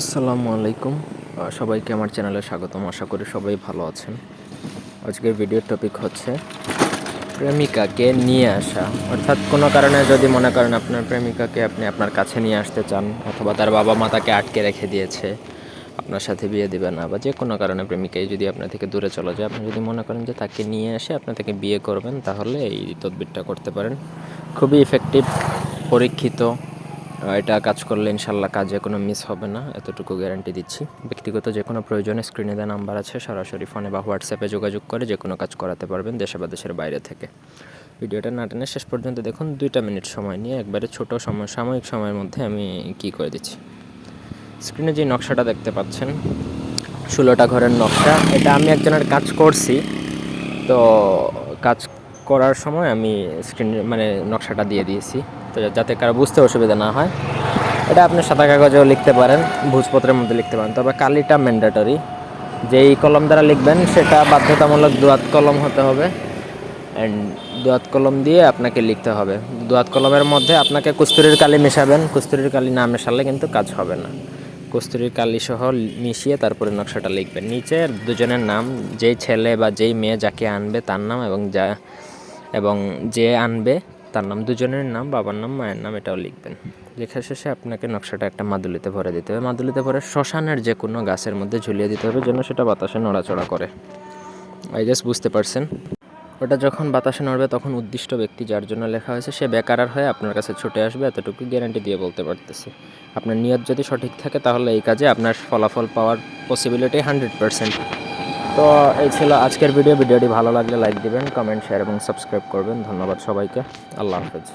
আসসালামু আলাইকুম। সবাইকে আমার চ্যানেলে স্বাগতম। আশা করি সবাই ভালো আছেন। আজকের ভিডিওর টপিক হচ্ছে প্রেমিকাকে নিয়ে আসা। অর্থাৎ কোনো কারণে যদি মনে করেন আপনার প্রেমিকাকে আপনি আপনার কাছে নিয়ে আসতে চান, অথবা তার বাবা মা তাকে আটকে রেখে দিয়েছে, আপনার সাথে বিয়ে দিবে না, বা যে কোনো কারণে প্রেমিকাই যদি আপনার থেকে দূরে চলে যায়, আপনি যদি মনে করেন যে তাকে নিয়ে এসে আপনি তাকে বিয়ে করবেন, তাহলে এই তদবিরটা করতে পারেন। খুবই ইফেক্টিভ পরীক্ষিত এটা কাজ করলে ইনশাল্লাহ কাজে কোনো মিস হবে না, এতটুকু গ্যারান্টি দিচ্ছি। ব্যক্তিগত যে কোনো প্রয়োজনে স্ক্রিনে দেওয়া নাম্বার আছে, সরাসরি ফোনে বা হোয়াটসঅ্যাপে যোগাযোগ করে যে কোনো কাজ করাতে পারবেন দেশে বা দেশের বাইরে থেকে। ভিডিওটা না টেনে শেষ পর্যন্ত দেখুন, দুইটা মিনিট সময় নিয়ে, একবারে ছোট সময়, সাময়িক সময়ের মধ্যে আমি কি করে দিচ্ছি। স্ক্রিনে যে নকশাটা দেখতে পাচ্ছেন, ষোলোটা ঘরের নকশা। এটা আমি একজনের কাজ করছি, তো কাজ করার সময় আমি স্ক্রিন মানে নকশাটা দিয়ে দিয়েছি। তো যাতে কারও বুঝতে অসুবিধা না হয়। এটা আপনি সাদা কাগজেও লিখতে পারেন, ভোজপত্রের মধ্যে লিখতে পারেন। তবে কালিটা ম্যান্ডেটরি যেই কলম দ্বারা লিখবেন, সেটা বাধ্যতামূলক দোয়াত কলম হতে হবে। অ্যান্ড দোয়াত কলম দিয়ে আপনাকে লিখতে হবে। দোয়াত কলমের মধ্যে আপনাকে কস্তুরির কালি মেশাবেন। কস্তুরির কালি না মেশালে কিন্তু কাজ হবে না। কস্তুরির কালি সহ মিশিয়ে তারপরে নকশাটা লিখবেন। নিচে দুজনের নাম, যেই ছেলে বা যেই মেয়ে যাকে আনবে তার নাম এবং যা এবং যে আনবে, তার নাম দুজনের নাম, বাবার নাম, মায়ের নাম, এটাও লিখবেন। লেখা শেষে আপনাকে নকশাটা একটা মাদুলিতে ভরে দিতে হবে। মাদুলিতে ভরে শ্মশানের যে কোনো গাছের মধ্যে ঝুলিয়ে দিতে হবে, যেন সেটা বাতাসে নড়াচড়া করে। আই গেস বুঝতে পারছেন? ওটা যখন বাতাসে নড়বে, তখন উদ্দিষ্ট ব্যক্তি যার জন্য লেখা হয়েছে, সে বেকারার হয়ে আপনার কাছে ছুটে আসবে, এতটুকু গ্যারান্টি দিয়ে বলতে পারতেছি। আপনার নিয়ত যদি সঠিক থাকে, তাহলে এই কাজে আপনার ফলাফল পাওয়ার পসিবিলিটি হান্ড্রেড পারসেন্ট তো এই ছিল আজকের ভিডিও ভিডিওটি ভালো লাগলে লাইক দিবেন কমেন্ট শেয়ার এবং সাবস্ক্রাইব করবেন। ধন্যবাদ সবাইকে। আল্লাহ হাফেজ।